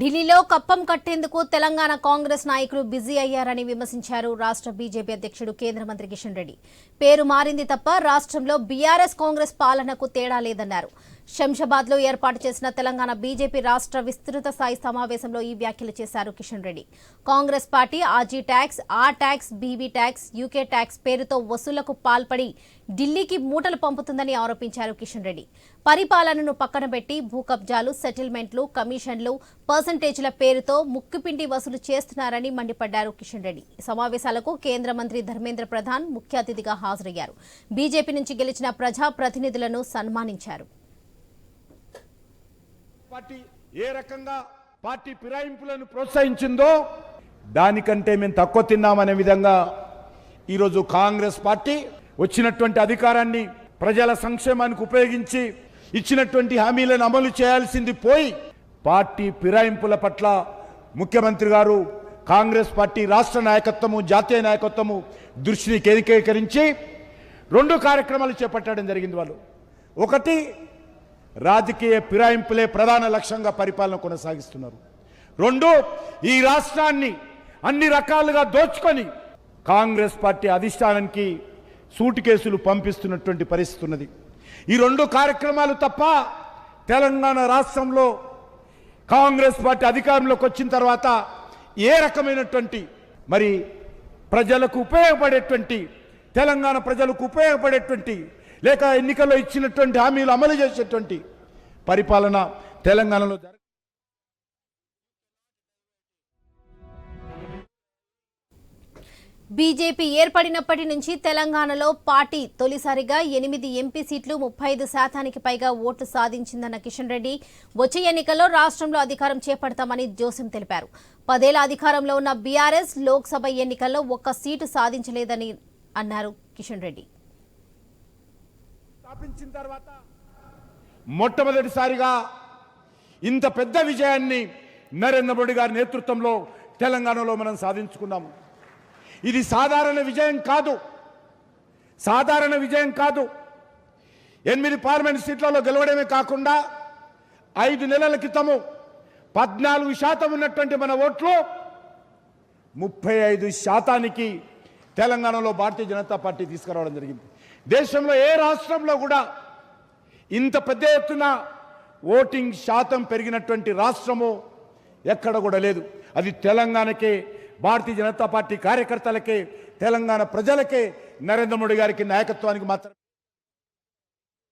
ఢిల్లీలో కప్పం కట్టేందుకు తెలంగాణ కాంగ్రెస్ నాయకులు బిజీ అయ్యారని విమర్శించారు రాష్ట్ర బీజేపీ అధ్యక్షుడు కేంద్ర మంత్రి కిషన్ రెడ్డి. పేరు మారింది తప్ప రాష్ట్రంలో బీఆర్ఎస్ కాంగ్రెస్ పాలనకు తేడా లేదన్నారు. శంషాబాద్లో ఏర్పాటు చేసిన తెలంగాణ బీజేపీ రాష్ట్ర విస్తృత స్థాయి సమావేశంలో ఈ వ్యాఖ్యలు చేశారు Kishan Reddy. Congress party RG tax ఆ tax BB tax UK tax పేరుతో వసూళ్ళకు పాల్పడి ఢిల్లీకి మూటలు పంపుతుందని ఆరోపించారు కిషన్ రెడ్డి. పరిపాలనను పక్కన పెట్టి భూ కబ్జాలు సెటిల్మెంట్లు కమిషన్లు పర్సంటేజ్ల పేరుతో ముక్కుపిండి వసూలు చేస్తున్నారని మండిపడ్డారు కిషన్ రెడ్డి. సమావేశాలకు కేంద్ర మంత్రి ధర్మేంద్ర ప్రధాన్ ముఖ్య అతిథిగా హాజరయ్యారు. బీజేపీ నుంచి గెలిచిన ప్రజా ప్రతినిధులను సన్మానించారు. పార్టీ ఏ రకంగా పార్టీ ఫిరాయింపులను ప్రోత్సహించిందో దానికంటే మేము తక్కువ తిన్నామనే విధంగా ఈరోజు కాంగ్రెస్ పార్టీ వచ్చినటువంటి అధికారాన్ని ప్రజల సంక్షేమానికి ఉపయోగించి ఇచ్చినటువంటి హామీలను అమలు చేయాల్సింది పోయి పార్టీ ఫిరాయింపుల పట్ల ముఖ్యమంత్రి గారు కాంగ్రెస్ పార్టీ రాష్ట్ర నాయకత్వము జాతీయ నాయకత్వము దృష్టిని కేంద్రీకరించి రెండు కార్యక్రమాలు చేపట్టడం జరిగింది వాళ్ళు. ఒకటి రాజకీయ ఫిరాయింపులే ప్రధాన లక్ష్యంగా పరిపాలన కొనసాగిస్తున్నారు. రెండు ఈ రాష్ట్రాన్ని అన్ని రకాలుగా దోచుకొని కాంగ్రెస్ పార్టీ అధిష్టానానికి సూటు కేసులు పంపిస్తున్నటువంటి పరిస్థితి ఉన్నది. ఈ రెండు కార్యక్రమాలు తప్ప తెలంగాణ రాష్ట్రంలో కాంగ్రెస్ పార్టీ అధికారంలోకి వచ్చిన తర్వాత ఏ రకమైనటువంటి మరి ప్రజలకు ఉపయోగపడేటువంటి తెలంగాణ ప్రజలకు ఉపయోగపడేటువంటి లేక ఎన్నికల్లో ఇచ్చినటువంటి హామీలు అమలు చేసేటువంటి పరిపాలన తెలంగాణలో జరగ బీజేపీ ఏర్పడినప్పటి నుంచి తెలంగాణలో పార్టీ తొలిసారిగా ఎనిమిది ఎంపీ సీట్లు ముప్పై ఐదు శాతానికి పైగా ఓట్లు సాధించిందన్న కిషన్ రెడ్డి. వచ్చే ఎన్నికల్లో రాష్ట్రంలో అధికారం చేపడతామని జోసెం తెలిపారు. పదేళ్ళ అధికారంలో ఉన్న బీఆర్ఎస్ లోక్సభ ఎన్నికల్లో ఒక్క సీటు సాధించలేదని అన్నారు కిషన్ రెడ్డి. స్థాపించిన తర్వాత మొట్టమొదటిసారిగా ఇంత పెద్ద విజయాన్ని నరేంద్ర మోడీ గారి నేతృత్వంలో తెలంగాణలో మనం సాధించుకున్నాము. ఇది సాధారణ విజయం కాదు. సాధారణ విజయం కాదు. ఎనిమిది పార్లమెంట్ సీట్లలో గెలవడమే కాకుండా ఐదు నెలల క్రితము పద్నాలుగు శాతం ఉన్నటువంటి మన ఓట్లు ముప్పై ఐదు శాతానికి తెలంగాణలో భారతీయ జనతా పార్టీ తీసుకురావడం జరిగింది. దేశంలో ఏ రాష్ట్రంలో కూడా ఇంత పెద్ద ఎత్తున ఓటింగ్ శాతం పెరిగినటువంటి రాష్ట్రము ఎక్కడ కూడా లేదు. అది తెలంగాణకే భారతీయ జనతా పార్టీ కార్యకర్తలకే తెలంగాణ ప్రజలకే నరేంద్ర మోడీ గారికి నాయకత్వానికి మాత్రం